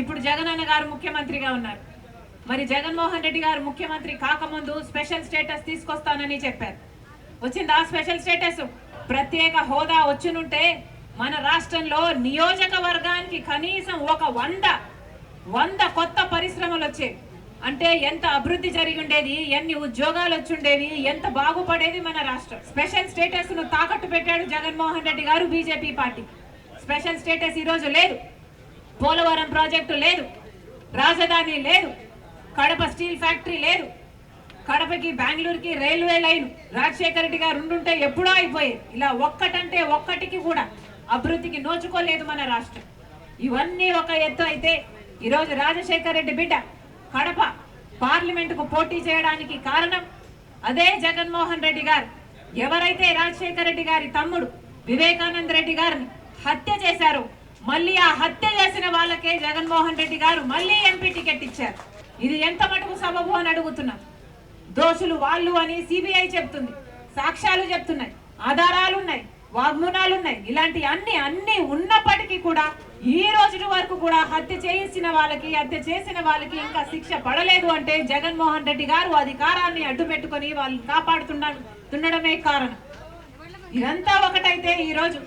ఇప్పుడు జగనన్న గారు ముఖ్యమంత్రిగా ఉన్నారు. మరి జగన్మోహన్ రెడ్డి గారు ముఖ్యమంత్రి కాకముందు స్పెషల్ స్టేటస్ తీసుకొస్తానని చెప్పారు. వచ్చిందా స్పెషల్ స్టేటస్? ప్రత్యేక హోదా వచ్చినుంటే మన రాష్ట్రంలో నియోజకవర్గానికి కనీసం ఒక వంద వంద కొత్త పరిశ్రమలు వచ్చేవి. అంటే ఎంత అభివృద్ధి జరిగి ఉండేది ఎన్ని ఉద్యోగాలు వచ్చిండేవి ఎంత బాగుపడేది మన రాష్ట్రం. స్పెషల్ స్టేటస్ను తాకట్టు పెట్టాడు జగన్మోహన్ రెడ్డి గారు బీజేపీ పార్టీ. స్పెషల్ స్టేటస్ ఈ రోజు లేదు. పోలవరం ప్రాజెక్టు లేదు. రాజధాని లేదు. కడప స్టీల్ ఫ్యాక్టరీ లేదు. కడపకి బెంగళూరుకి రైల్వే లైన్ రాజశేఖర రెడ్డి గారు ఉండుంటే ఎప్పుడో అయిపోయేది. ఇలా ఒక్కటంటే ఒక్కటికి కూడా అభివృద్ధికి నోచుకోలేదు మన రాష్ట్రం. ఇవన్నీ ఒక ఎత్తు అయితే ఈరోజు రాజశేఖర రెడ్డి బిడ్డ కడప పార్లమెంటుకు పోటీ చేయడానికి కారణం అదే జగన్మోహన్ రెడ్డి గారు. ఎవరైతే రాజశేఖర రెడ్డి గారి తమ్ముడు వివేకానంద రెడ్డి గారిని హత్య చేశారో మళ్ళీ ఆ హత్య చేసిన వాళ్ళకే జగన్మోహన్ రెడ్డి గారు మళ్ళీ ఎంపీ టికెట్ ఇచ్చారు. ఇది ఎంత మటుకు సబబు అని అడుగుతున్నాం. దోషులు వాళ్ళు అని సిబిఐ చెప్తుంది. సాక్ష్యాలు చెప్తున్నాయి. ఆధారాలు ఉన్నాయి వాగ్మూనాలు ఉన్నాయి ఇలాంటి అన్ని అన్ని ఉన్నప్పటికీ కూడా ఈ రోజు వరకు కూడా హత్య చేయించిన వాళ్ళకి హత్య చేసిన వాళ్ళకి ఇంకా శిక్ష పడలేదు అంటే జగన్మోహన్ రెడ్డి గారు అధికారాన్ని అడ్డు పెట్టుకొని వాళ్ళని కాపాడుతుండడమే కారణం. ఇదంతా ఒకటైతే ఈ రోజు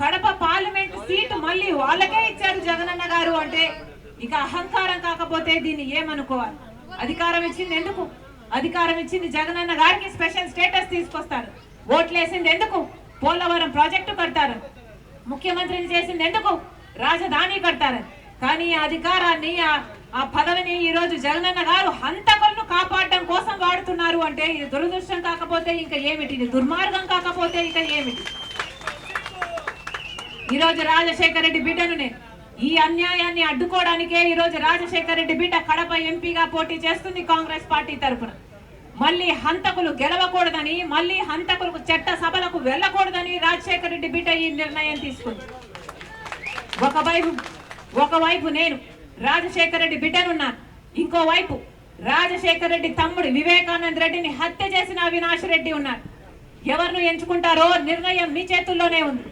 కడప పార్లమెంట్ సీట్ మళ్ళీ వాళ్ళకే ఇచ్చారు జగనన్న గారు అంటే ఇక అహంకారం కాకపోతే దీన్ని ఏమనుకోవాలి? అధికారం ఇచ్చింది ఎందుకు? అధికారం ఇచ్చింది జగనన్న గారికి స్పెషల్ స్టేటస్ తీసుకొస్తారు. ఓట్లేసింది ఎందుకు? పోలవరం ప్రాజెక్టు కడతారు. ముఖ్యమంత్రిని చేసింది ఎందుకు? రాజధాని కడతారు. కానీ అధికారాన్ని ఆ- పదవిని ఈ రోజు జగనన్న గారు హంతకులను కాపాడడం కోసం వాడుతున్నారు అంటే ఇది దురదృష్టం కాకపోతే ఇంకా ఏమిటి? ఇది దుర్మార్గం కాకపోతే ఇంకా ఏమిటి? ఈరోజు రాజశేఖర రెడ్డి బిడ్డను నేను ఈ అన్యాయాన్ని అడ్డుకోవడానికే ఈరోజు రాజశేఖర రెడ్డి బిడ్డ కడప ఎంపీగా పోటీ చేస్తుంది కాంగ్రెస్ పార్టీ తరఫున మళ్ళీ హంతకులు గెలవకూడదని మళ్ళీ హంతకులకు చట్ట సభలకు వెళ్ళకూడదని రాజశేఖర రెడ్డి బిడ్డ ఈ నిర్ణయం తీసుకుంది. ఒకవైపు ఒకవైపు నేను రాజశేఖర రెడ్డి బిడ్డనున్నాను. ఇంకోవైపు రాజశేఖర రెడ్డి తమ్ముడు వివేకానంద రెడ్డిని హత్య చేసిన అవినాష్ రెడ్డి ఉన్నారు. ఎవరిని ఎంచుకుంటారో నిర్ణయం మీ చేతుల్లోనే ఉంది.